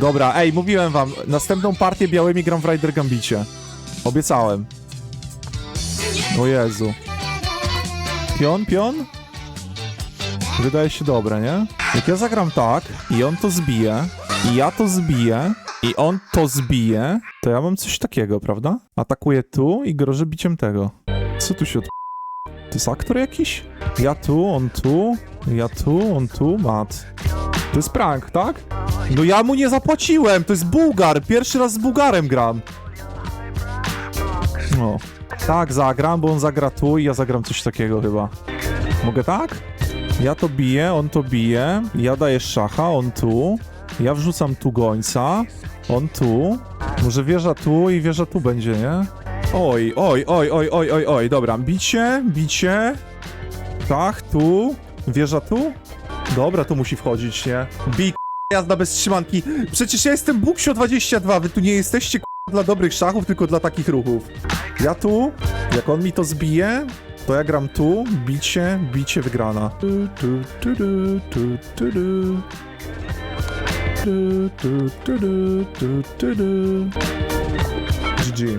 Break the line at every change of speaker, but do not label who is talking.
Dobra, ej, mówiłem wam, następną partię białymi gram w Rider Gambicie. Obiecałem. O Jezu. Pion, pion? Wydaje się dobre, nie? Jak ja zagram tak i on to zbije, i ja to zbiję, i on to zbije, to ja mam coś takiego, prawda? Atakuję tu i grożę biciem tego. Co tu się od... To jest aktor jakiś? Ja tu, on tu, ja tu, on tu, mat. To jest prank, tak? No ja mu nie zapłaciłem, to jest Bułgar, pierwszy raz z Bułgarem gram. No. Tak, zagram, bo on zagra tu i ja zagram coś takiego chyba. Mogę tak? Ja to biję, on to bije, ja daję szacha, on tu, ja wrzucam tu gońca, on tu, może wieża tu i wieża tu będzie, nie? Oj, oj, oj, oj, oj, oj, oj, dobra, bicie, bicie, tak, tu, wieża tu, dobra, tu musi wchodzić, nie? Bij, jazda bez trzymanki, przecież ja jestem Buksio 22, wy tu nie jesteście dla dobrych szachów, tylko dla takich ruchów. Ja tu, jak on mi to zbije, to ja gram tu, bicie, bicie wygrana. GG.